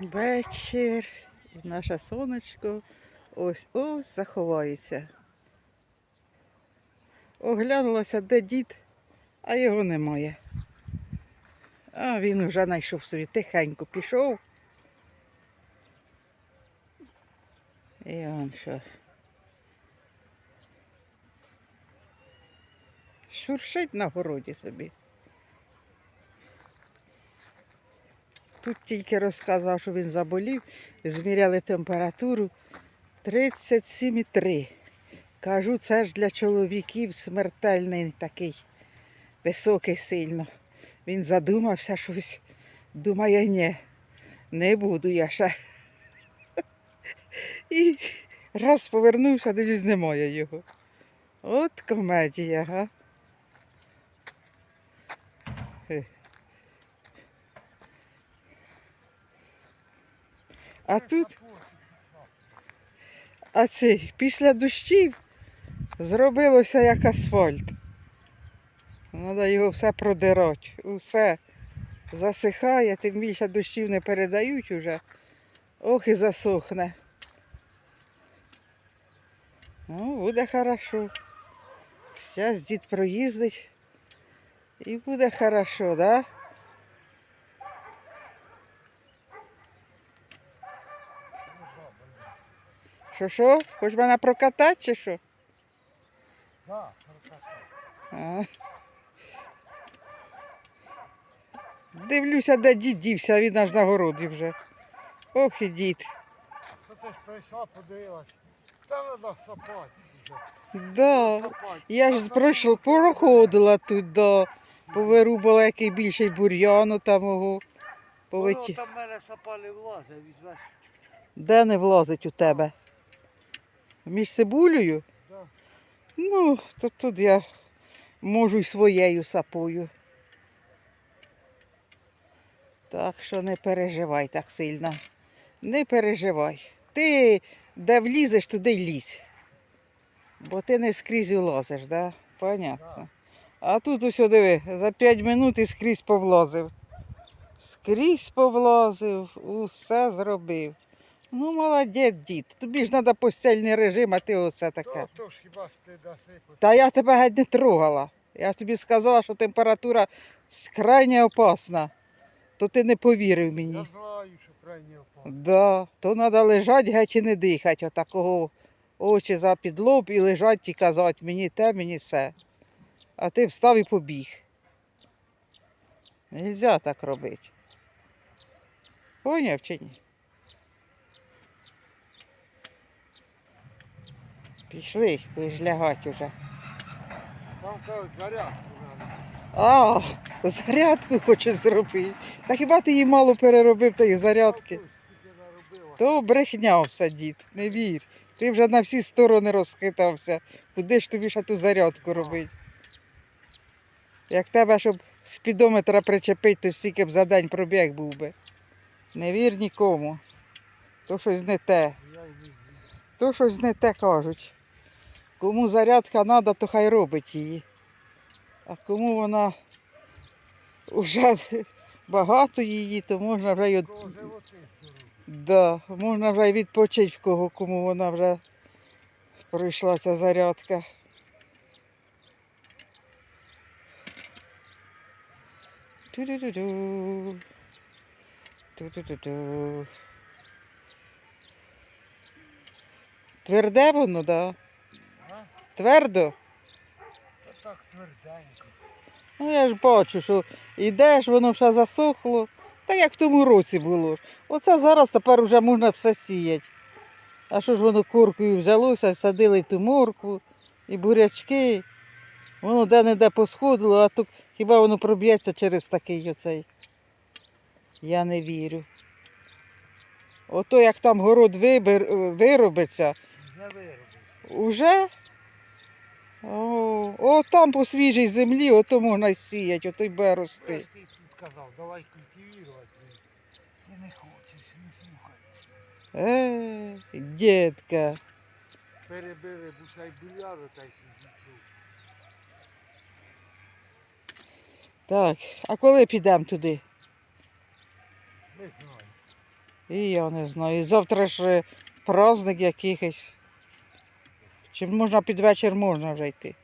Вечір. І наше сонечко ось ось заховається. Оглянулася, де дід, а його немає. А він вже знайшов собі, тихенько пішов. І он що. Шуршить на городі собі. Тут тільки розказував, що він заболів, зміряли температуру 37,3. Кажу, це ж для чоловіків смертельний такий високий сильно. Він задумався щось. Думає, ні, не буду я ще. І раз повернувся, дивлюсь, немає його. От комедія, га? А тут, а після дощів зробилося як асфальт. Треба його все продирати. Усе засихає, тим більше дощів не передають уже. Ох і засохне. Ну, буде хорошо. Зараз дід проїздить і буде хорошо, да? Що що? Хоч мене прокатати чи що? Да, А. Дивлюся, де дід дівся, а він аж на городі вже. Ох і дід. Що це ж прийшла, подивилась. Там треба сапати. Да. Я ж пройшла, проходила тут, да. Повирубала який більший бур'яну там ого. Воно там мене сапали влазить, візьмеш. Де не влазить у тебе? Між цибулею? Да. Ну, то тут я можу й своєю сапою. Так що не переживай так сильно. Не переживай. Ти де влізеш, туди й лізь. Бо ти не скрізь влазиш, да? Понятно. А тут ось диви, за 5 минут і скрізь повлазив. Скрізь повлазив, усе зробив. Ну, молодець, дід. Тобі ж треба постільний режим, а ти оце таке. То, то ж хіба ж ти даси. Та я тебе геть не трогала. Я ж тобі сказала, що температура крайне опасна. То ти не повірив Я мені. знаю, що крайні опа. Да, то треба лежати геть і не дихати. Отакого очі за підлоб і лежать і казати мені те, мені все. А ти встав і побіг. Нельзя так робити. Поняв чи ні? Пішли, будеш лягати вже. Там кажуть, зарядку. А, зарядку хоче зробити. Та хіба ти її мало переробив зарядки? Хтось скільки наробила. То брехня все, дід, не вір. Ти вже на всі сторони розхитався. Куди ж тобі ще ту зарядку робити? Як тебе, щоб спідометра причепити, то стільки б за день пробіг був би. Не вір нікому. То щось не те. Й. То щось не те кажуть. Кому зарядка треба, то хай робить її. А кому вона вже багато її, то можна вже й да, можна вже й відпочити в кого, кому вона вже пройшла ця зарядка. Ту-ду-ду-ду. Ту-ду-ду-ду. Тверде воно, да? Твердо? Та так тверденько. Ну я ж бачу, що йдеш, воно вже засохло. Та як в тому році було. Оце зараз тепер вже можна все сіяти. А що ж воно куркою взялося, садили ту моркву і бурячки. Воно де-не-де посходило, а тут хіба воно проб'ється через такий оцей. Я не вірю. Ото як там город вибер, виробиться, Не виробиш. Уже? О, о, там по свіжій землі, ото можна й сіяти, ото й Я рости. ти тут казав, давай культивувати. Ти не хочеш, не слухаєш. Е, дітка. Перебили бусай бульяру та й підійшов. Так, а коли підемо туди? Не знаю. І я не знаю. І завтра ж е, праздник якийсь. Чи можна під вечір можна вже йти?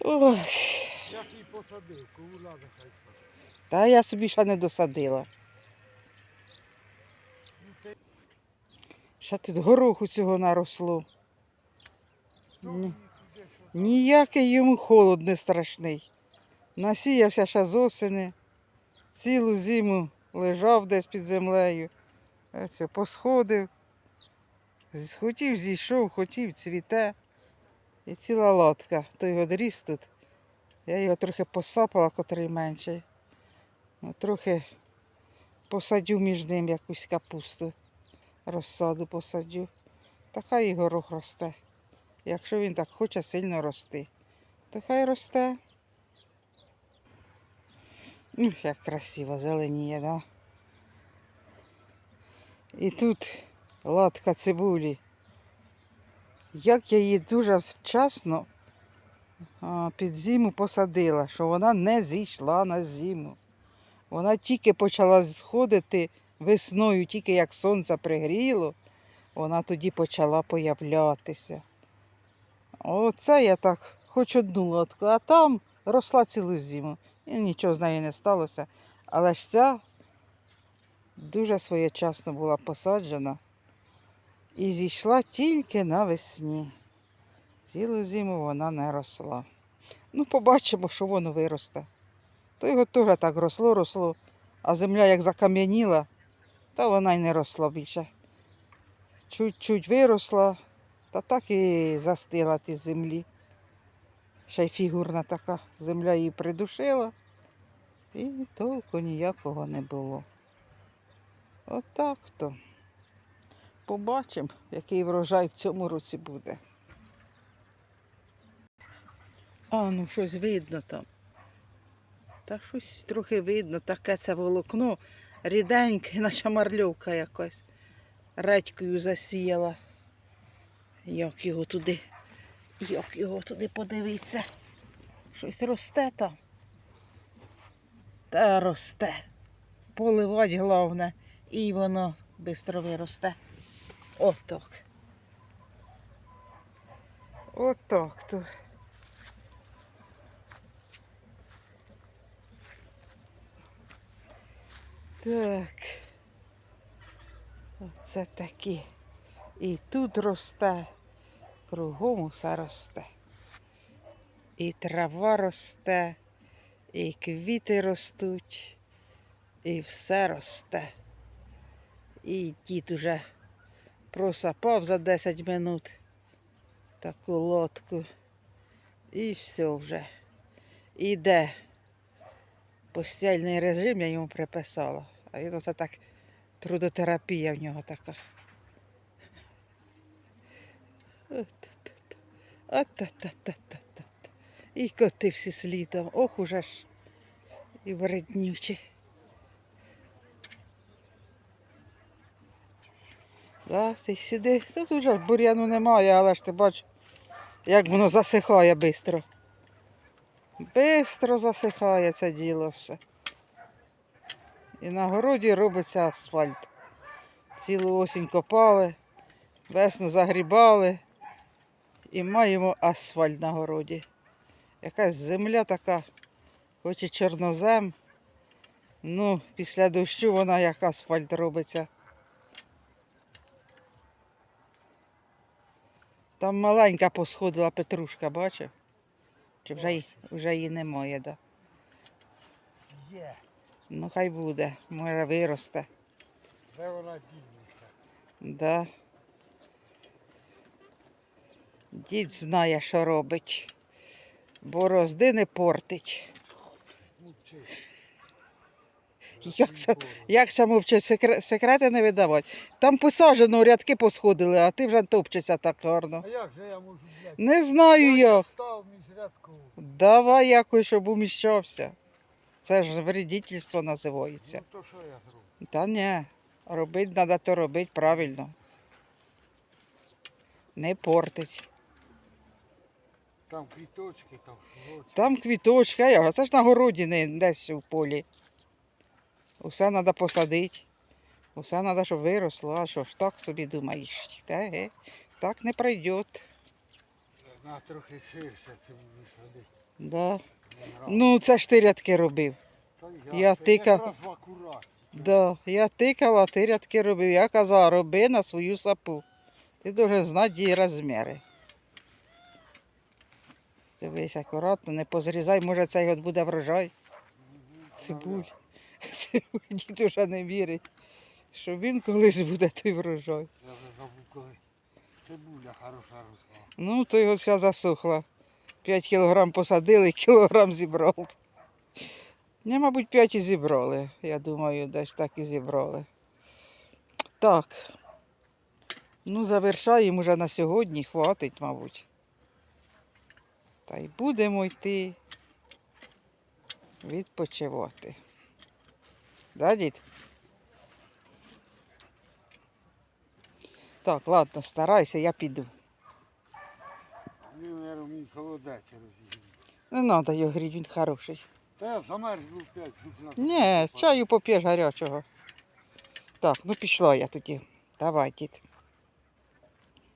Ой, Я свій посадив, ковула нехай садить. та я собі ще не досадила. Ну Ще тут гороху цього наросло. Ні. що Ніякий йому холод не страшний. Насіявся ще з осени, цілу зиму лежав десь під землею. Оце, посходив. Хотів зійшов, хотів цвіте. І ціла латка. Той одріс тут. Я його трохи посапала, котрий менший. Ну, Трохи посадю між ним якусь капусту. Розсаду посадю. Така і горох росте. Якщо він так хоче сильно рости, то хай росте. Ну, як красиво зеленіє, да? І тут латка цибулі. Як я її дуже вчасно під зиму посадила, що вона не зійшла на зиму. Вона тільки почала сходити весною, тільки як сонце пригріло, вона тоді почала появлятися. Оце я так хоч одну лодку, а там росла цілу зиму. І нічого з нею не сталося. Але ж ця дуже своєчасно була посаджена і зійшла тільки навесні. Цілу зиму вона не росла. Ну, побачимо, що воно виросте. То його теж так росло, росло, а земля як закам'яніла, та вона й не росла більше. Чуть-чуть виросла, та так і застила ті землі. Ще й фігурна така земля її придушила, і толку ніякого не було. Отак то. Побачимо, який врожай в цьому році буде. А, ну щось видно там. Та щось трохи видно, таке це волокно ріденьке, наче марльовка якась. Редькою засіяла. Як його туди, як його туди подивитися. Щось росте там. Та росте. Поливать головне, і воно швидко виросте. Отак. Отак то. Так. Оце такі. І тут росте, кругом усе росте. І трава росте, і квіти ростуть, і все росте. І дід уже просапав за 10 минут таку лодку. І все вже. Іде постільний режим, я йому приписала. А він оце так трудотерапія в нього така. От-от-от-от-от. І коти всі слідом. Ох уже ж. І вреднючі. Да, ти сиди. Тут уже ж бур'яну немає, але ж ти бач, як воно засихає швидко. Бистро засихає це діло все. І на городі робиться асфальт. Цілу осінь копали, весну загрібали і маємо асфальт на городі. Якась земля така, хоч і чорнозем. Ну, після дощу вона як асфальт робиться. Там маленька посходила петрушка, бачив? Чи вже, й- вже її немає, да? є. Ну хай буде, може виросте. Де вона дінеться? Да. Дід знає, що робить. Борозди не портить. Мовчи. Як це, як це секре- секрети не видавати. Там посаджено, рядки посходили, а ти вже топчешся так гарно. А як же я можу, блядь? Не знаю Я як. став між рядком. Давай якось, щоб уміщався. Це ж вредительство називається. Ну то що я зроблю? Та ні, робити треба, то робити правильно. Не портить. Там квіточки, там шурочки. Там квіточки, а як? це ж на городі, не десь в полі. Усе треба посадити. Усе треба, щоб виросло. А що ж так собі думаєш? Та, ге, так не пройде. На трохи ширше це садити. Да. Ну, це ж ти рядки робив. Та я це тикав. Да. Я тикала, ти рядки робив. Я казала, роби на свою сапу. Ти должен знати її розміри. Дивись, акуратно, не позрізай, може цей от буде врожай. Цибуль. Дід уже не вірить, що він колись буде той врожай. Я вже забув, коли цибуля хороша росла. Ну, то його вся засохла. 5 кілограм посадили, кілограм зібрав. Не, мабуть, 5 і зібрали. Я думаю, десь так і зібрали. Так. Ну, завершаємо вже на сьогодні, хватить, мабуть. Та й будемо йти відпочивати. Да, дід? Так, ладно, старайся, я піду. Він, наверное, мій холодець розігрів. Не треба його гріти, він хороший. Та я замерз був 5 Ні, з чаю поп'єш гарячого. Так, ну пішла я тоді. Давай, дід.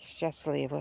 Щасливо.